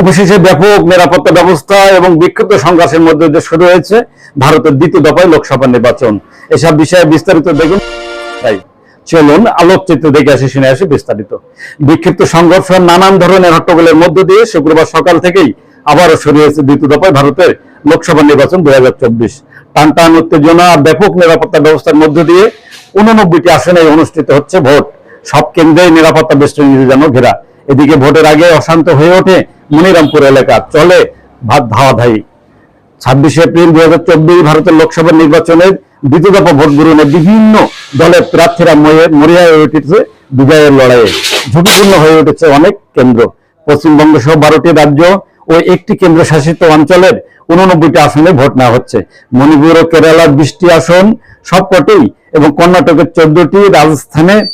অবশেষে ব্যাপক নিরাপত্তা ব্যবস্থা এবং বিক্ষিপ্ত সংঘর্ষের মধ্যে দিয়ে শুরু হয়েছে ভারতের দ্বিতীয় দফায় লোকসভা নির্বাচন। এসব বিষয়ে বিস্তারিত দেখুন। চলুন আলোকচিত্র দেখে আসি, শুনে আসি বিস্তারিত। বিক্ষিপ্ত সংঘর্ষ নানান ধরনের হট্টগোলের মধ্য দিয়ে শুক্রবার সকাল থেকেই আবারও শুরু হয়েছে দ্বিতীয় দফায় ভারতের লোকসভা নির্বাচন দুই হাজার চব্বিশ। টান টান উত্তেজনা, ব্যাপক নিরাপত্তা ব্যবস্থার মধ্য দিয়ে উননব্বইটি আসনে অনুষ্ঠিত হচ্ছে ভোট। সব কেন্দ্রে নিরাপত্তা বেষ্টনী যেন ঘেরা। এদিকে ভোটের আগে অশান্ত হয়ে ওঠে মনিরামপুর এলাকা। চলে ভাত ধাওয়াধাই। ছাব্বিশে এপ্রিল দুই হাজার চব্বিশ ভারতের লোকসভা নির্বাচনের দ্বিতীয় দফা ভোট গ্রহণে বিভিন্ন দলের প্রার্থীরা মরিয়া- হয়ে উঠেছে বিজয়ের লড়াইয়ে। ঝুঁকিপূর্ণ হয়ে উঠেছে অনেক কেন্দ্র। পশ্চিমবঙ্গ সহ বারোটি রাজ্য ও একটি কেন্দ্র শাসিত অঞ্চলের উননব্বইটি আসনে ভোট নেওয়া হচ্ছে। মণিপুর ও কেরালার বিশটি আসন সবকটি এবং কর্ণাটকের চোদ্দটি, রাজস্থানে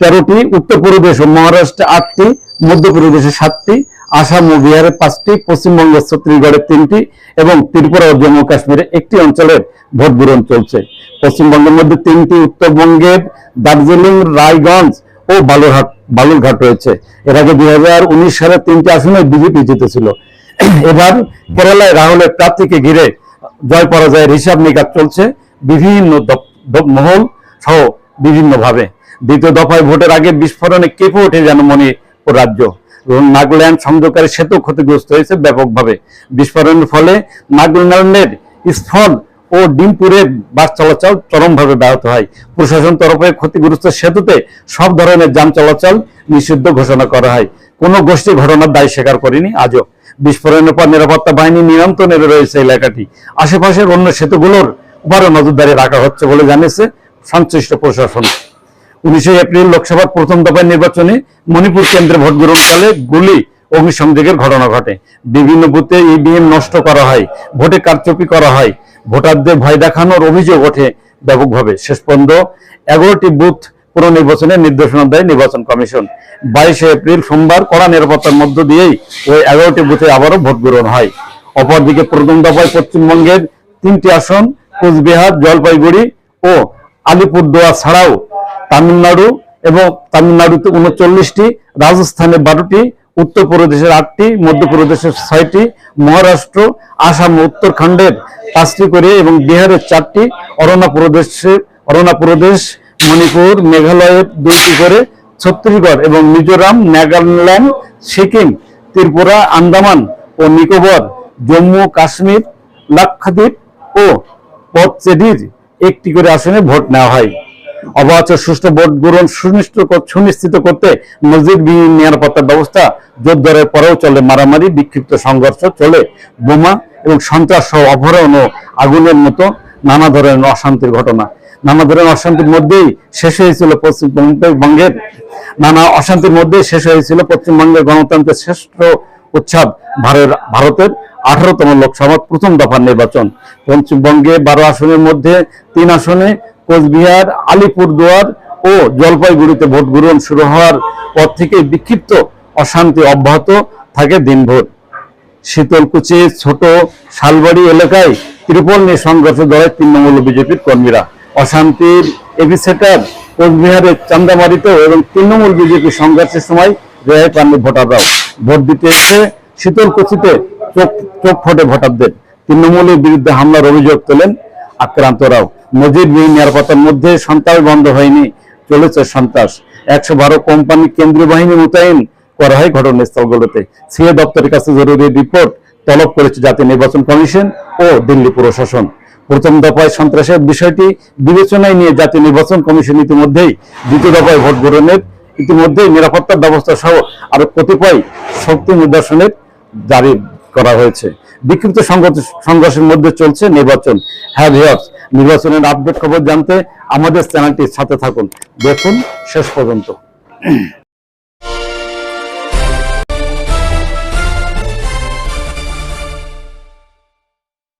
তেরোটি উত্তরপ্রদেশ ও মহারাষ্ট্রে আটটি মধ্যপ্রদেশে সাতটি, আসাম ও বিহারে পাঁচটি, পশ্চিমবঙ্গ ছত্তিশগড়ে তিনটি এবং ত্রিপুরা ও জম্মু কাশ্মীরে একটি অঞ্চলের ভোট গ্রহণ চলছে। পশ্চিমবঙ্গের মধ্যে তিনটি উত্তরবঙ্গের দার্জিলিং, রায়গঞ্জ ও বালুরহাট বালুরঘাট রয়েছে। এর আগে দুই হাজার উনিশ সালে তিনটি আসনে বিজেপি জিতেছিল। এবার কেরালায় রাহুলের প্রার্থীকে ঘিরে জয় পরাজয়ের হিসাব নিকাশ চলছে। বিভিন্ন মহল সহ বিভিন্নভাবে। দ্বিতীয় দফায় ভোটের আগে বিস্ফোরণে কেঁপে ওঠে যেন মণিপুর রাজ্য। এবং নাগাল্যান্ড সংযোগকারী সেতু ক্ষতিগ্রস্ত হয়েছে ব্যাপকভাবে। বিস্ফোরণের ফলে নাগাল্যান্ডের স্থল ও ডিমপুরে বাস চলাচল চরমভাবে ব্যাহত হয়। প্রশাসন তরফে ক্ষতিগ্রস্ত সেতুতে সব ধরনের যান চলাচল নিষিদ্ধ ঘোষণা করা হয়। কোনো গোষ্ঠী ঘটনার দায় স্বীকার করেনি আজও। বিস্ফোরণের পর নিরাপত্তা বাহিনী নিয়ন্ত্রণে রয়েছে এলাকাটি। আশেপাশের অন্য সেতুগুলোর উপরও নজরদারি রাখা হচ্ছে বলে জানিয়েছে সংশ্লিষ্ট প্রশাসন। উনিশে এপ্রিল লোকসভার প্রথম দফায় নির্বাচনে মণিপুর কেন্দ্রে ভোট গ্রহণকালে গুলি, অগ্নিসংযোগের ঘটনা ঘটে। বিভিন্ন বুথে ইভিএম নষ্ট করা হয়, ভোটে কারচুপি করা হয়। ভোটারদের ভয় দেখানোর অভিযোগ ওঠে ব্যাপকভাবে। শেষ পর্যন্ত এগারোটি বুথ পুনর্নির্বাচনে নির্দেশনা দেয় নির্বাচন কমিশন। বাইশে এপ্রিল সোমবার কড়া নিরাপত্তার মধ্য দিয়েই ওই এগারোটি বুথে আবারও ভোট গ্রহণ হয়। অপরদিকে প্রথম দফায় পশ্চিমবঙ্গের তিনটি আসন, কোচবিহার, জলপাইগুড়ি ও আলিপুরদুয়ার ছাড়াও তামিলনাড়ু এবং তামিলনাড়ুতে উনচল্লিশটি, রাজস্থানে বারোটি, উত্তরপ্রদেশের আটটি, মধ্যপ্রদেশের ছয়টি, মহারাষ্ট্র, আসাম উত্তরাখণ্ডের পাঁচটি করে এবং বিহারের চারটি অরুণা প্রদেশের অরুণা প্রদেশ মণিপুর, মেঘালয়ের দুইটি করে, ছত্তিশগড় এবং মিজোরাম, নাগাল্যান্ড, সিকিম, ত্রিপুরা, আন্দামান ও নিকোবর, জম্মু, কাশ্মীর, লাক্ষাদ্বীপ ও পথচেরির একটি করে আসনে ভোট নেওয়া হয়। অবাধ সুষ্ঠু ভোট গ্রহণ সুনিশ্চিত সুনিশ্চিত করতে মসজিদবিহীন নিরাপত্তা ব্যবস্থা জোরদারের পরেও চলে মারামারি, বিক্ষিপ্ত সংঘর্ষ, চলে বোমা এবং সন্ত্রাস সহ অপহরণ ও আগুনের মতো নানা ধরনের অশান্তির ঘটনা। নানা ধরনের অশান্তির মধ্যেই শেষ হয়েছিল পশ্চিমবঙ্গের নানা অশান্তির মধ্যেই শেষ হয়েছিল পশ্চিমবঙ্গের গণতন্ত্রের শ্রেষ্ঠ উৎসব ভারতের ভারতের আঠারোতম লোকসভার প্রথম দফার নির্বাচন। পশ্চিমবঙ্গে বারো আসনের মধ্যে তিন আসনে কোচবিহার, আলিপুরদুয়ার ও জলপাইগুড়িতে ভোট গ্রহণ শুরু হওয়ার পর থেকে বিক্ষিপ্ত অশান্তি অব্যাহত থাকে দিনভর। শীতলকুচি ছোট শালবাড়ি এলাকায় ত্রিপল নিয়ে সংঘর্ষ দলের তৃণমূল বিজেপির কর্মীরা। অশান্তির এপিসেন্টার কোচবিহারের চান্দামারিতেও এবং তৃণমূল বিজেপি সংঘর্ষের সময় রেহাই পাননি ভোটাররাও। ভোট দিতে এসে শীতলকুচিতে চোখ চোখ ফোটে ভোটারদের। তৃণমূলের বিরুদ্ধে হামলার অভিযোগ তোলেন আক্রান্তরাও। মসজিদবিহীন নিরাপত্তার মধ্যে সন্ত্রাস বন্ধ হয়নি, চলেছে সন্ত্রাস একশো বারো কোম্পানি কেন্দ্রীয় বাহিনী মোতায়েন করা হয় ঘটনাস্থলগুলোতে। সিএ দপ্তরের কাছে জরুরি রিপোর্ট তলব করেছে জাতীয় নির্বাচন কমিশন ও দিল্লি প্রশাসন। প্রথম দফায় সন্ত্রাসের বিষয়টি বিবেচনায় নিয়ে জাতীয় নির্বাচন কমিশন ইতিমধ্যেই দ্বিতীয় দফায় ভোট গ্রহণের ইতিমধ্যেই নিরাপত্তা ব্যবস্থা সহ আরও কতিপয় শক্তি নিদর্শনের জারি করা হয়েছে। বিক্ষিপ্ত সংঘর্ষ- সংঘর্ষের মধ্যে চলছে নির্বাচন। হ্যাঁ ভিওর্স নির্বাচনের আপডেট খবর জানতে আমাদের চ্যানেলটির সাথে থাকুন। দেখুন শেষ পর্যন্ত।